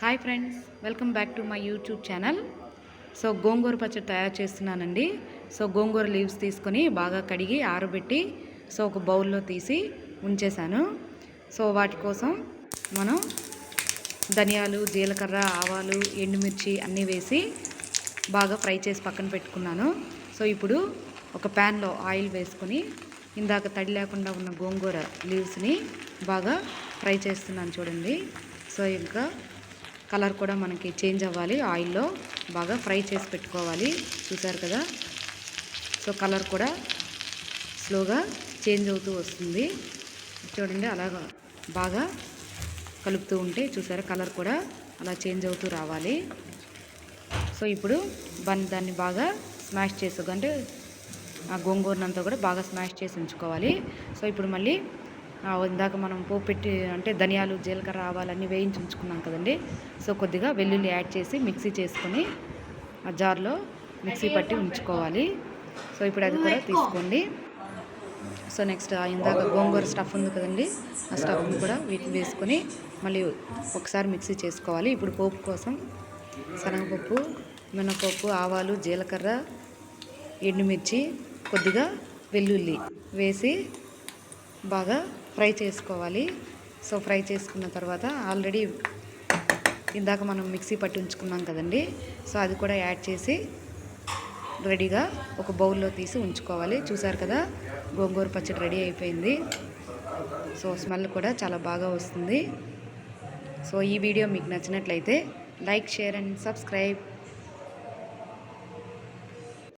Hi friends welcome back to my YouTube channel so gongura పచ్చడి తయారు చేస్తున్నానండి. So గోంగూర leaves తీసుకొని బాగా కడిగి ఆరబెట్టి సో ఒక బౌల్లో తీసి ఉంచేశాను. సో వాటి కోసం మనం ధనియాలు జీలకర్ర ఆవాలు ఎండుమిర్చి అన్నీ వేసి బాగా ఫ్రై చేసి పక్కన పెట్టుకున్నాను. సో ఇప్పుడు ఒక ప్యాన్లో ఆయిల్ వేసుకొని ఇందాక తడి లేకుండా ఉన్న గోంగూర లీవ్స్ని బాగా ఫ్రై చేస్తున్నాను చూడండి. సో ఇంకా కలర్ కూడా మనకి చేంజ్ అవ్వాలి. ఆయిల్లో బాగా ఫ్రై చేసి పెట్టుకోవాలి. చూసారు కదా? సో కలర్ కూడా స్లోగా చేంజ్ అవుతూ వస్తుంది. చూడండి అలా బాగా కలుపుతూ ఉంటే చూసారా? కలర్ కూడా అలా చేంజ్ అవుతూ రావాలి. సో ఇప్పుడు బన్ దాన్ని బాగా స్మాష్ చేసు అంటే ఆ గోంగూరనంతా కూడా బాగా స్మాష్ చేసి ఉంచుకోవాలి. సో ఇప్పుడు మళ్ళీ ఇందాక మనం పోపు పెట్టి అంటే ధనియాలు జీలకర్ర ఆవాలన్నీ వేయించి ఉంచుకున్నాం కదండి. సో కొద్దిగా వెల్లుల్లి యాడ్ చేసి మిక్సీ చేసుకొని ఆ జార్లో మిక్సీ పట్టి ఉంచుకోవాలి. సో ఇప్పుడు అది కూడా తీసుకోండి. సో నెక్స్ట్ ఆ ఇందాక గోంగూర స్టఫ్ ఉంది కదండి ఆ స్టఫ్ని కూడా వీటిని వేసుకొని మళ్ళీ ఒకసారి మిక్సీ చేసుకోవాలి. ఇప్పుడు పోపు కోసం శనగపప్పు మినపప్పు ఆవాలు జీలకర్ర ఎండుమిర్చి కొద్దిగా వెల్లుల్లి వేసి బాగా ఫ్రై చేసుకోవాలి. సో ఫ్రై చేసుకున్న తర్వాత ఆల్రెడీ ఇందాక మనం మిక్సీ పట్టి ఉంచుకున్నాం కదండి. సో అది కూడా యాడ్ చేసి రెడీగా ఒక బౌల్లో తీసి ఉంచుకోవాలి. చూసారు కదా గోంగూర పచ్చడి రెడీ అయిపోయింది. సో స్మెల్ కూడా చాలా బాగా వస్తుంది. సో ఈ వీడియో మీకు నచ్చినట్లయితే లైక్ షేర్ అండ్ సబ్స్క్రైబ్.